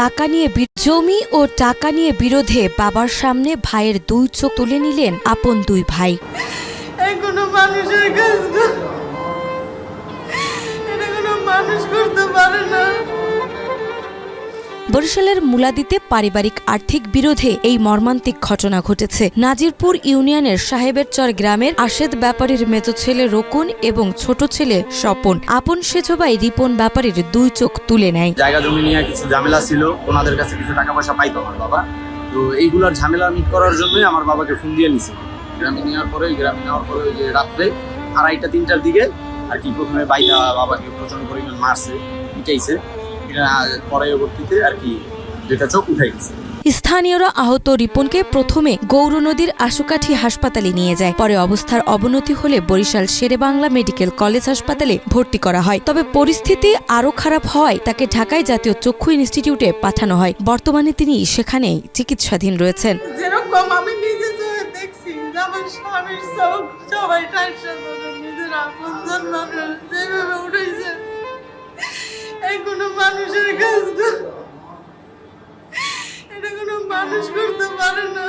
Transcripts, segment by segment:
টাকা নিয়ে জমি ও টাকা নিয়ে বিরোধে বাবার সামনে ভাইয়ের দুই চোখ তুলে নিলেন আপন দুই ভাই। কোনো মানুষের কাজ মানুষ করতে পারে না। বরিশালের মুলাদিতে পারিবারিক আর্থিক বিরোধে এই মর্মান্তিক ঘটনা ঘটেছে। নাজিরপুর ইউনিয়নের সাহেবের চর গ্রামের আশেদ ব্যাপারীর মেজো ছেলে রকুন এবং ছোট ছেলে স্বপন। আপন সেজবাই রিপন ব্যাপারীর দুই চোখ তুলে নেয়। জায়গা জমি নিয়ে কিছু ঝামেলা ছিল। ওনাদের কাছে কিছু টাকা পয়সা পাইতো আমার বাবা। তো এইগুলোর ঝামেলা মিট করার জন্যই আমার বাবাকে ফোন দিয়ে নিছে। গ্রামে নেওয়ার পরে, গ্রামে নেওয়ার পরে ওই যে রাত্রে আড়াইটা, তিনটার দিকে আর কি প্রথমে বাইটা বাবাকে প্রচণ্ড পরিমাণ মারছে, পিটাইছে। এটা পরবর্তীতে আর কি যেটা চোখ উঠাই গেছে। স্থানীয়রা আহত রিপনকে প্রথমে গৌর নদীর আশুকাঠি হাসপাতালে নিয়ে যায়। পরে অবস্থার অবনতি হলে বরিশাল শেরেবাংলা মেডিকেল কলেজ হাসপাতালে ভর্তি করা হয়। তবে পরিস্থিতি আরও খারাপ হওয়ায় তাকে ঢাকায় জাতীয় চক্ষু ইনস্টিটিউটে পাঠানো হয়। বর্তমানে তিনি সেখানে চিকিৎসাধীন রয়েছেন। যেরকম আমি নিজে দেখছি আমার স্বামীর চোখ সবাই কোনো মানুষের কাজ না এটা কোনো মানুষ করতে পারে না।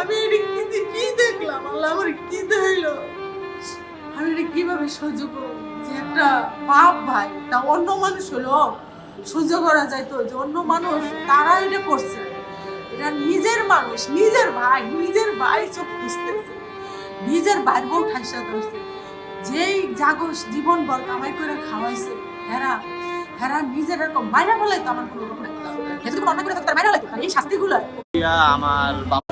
আমি এটা কি কি দেখলাম? আল্লাহ আমার কি হইল আমি এটা কীভাবে সহ্য করব? যে একটা বাপ ভাই, তা অন্য মানুষ হলো, সহ্য করা যাইতো যে অন্য মানুষ, তারা এটা করছে। এটা নিজের মানুষ, নিজের ভাই নিজের ভাই চোখ খুঁজতেছে। নিজের ভাইয়ের বউ ঠাইসা ধরছে। যেই জাগস জীবন বর কামাই করে খাওয়াইছে, হেরা হেরা নিজের এরকম মাইরা বলে তো আমার কোনো রকম। এত কোনো অন্যায় করে তার মাইরা লাগে এই শাস্তিগুলো। আমার বাবা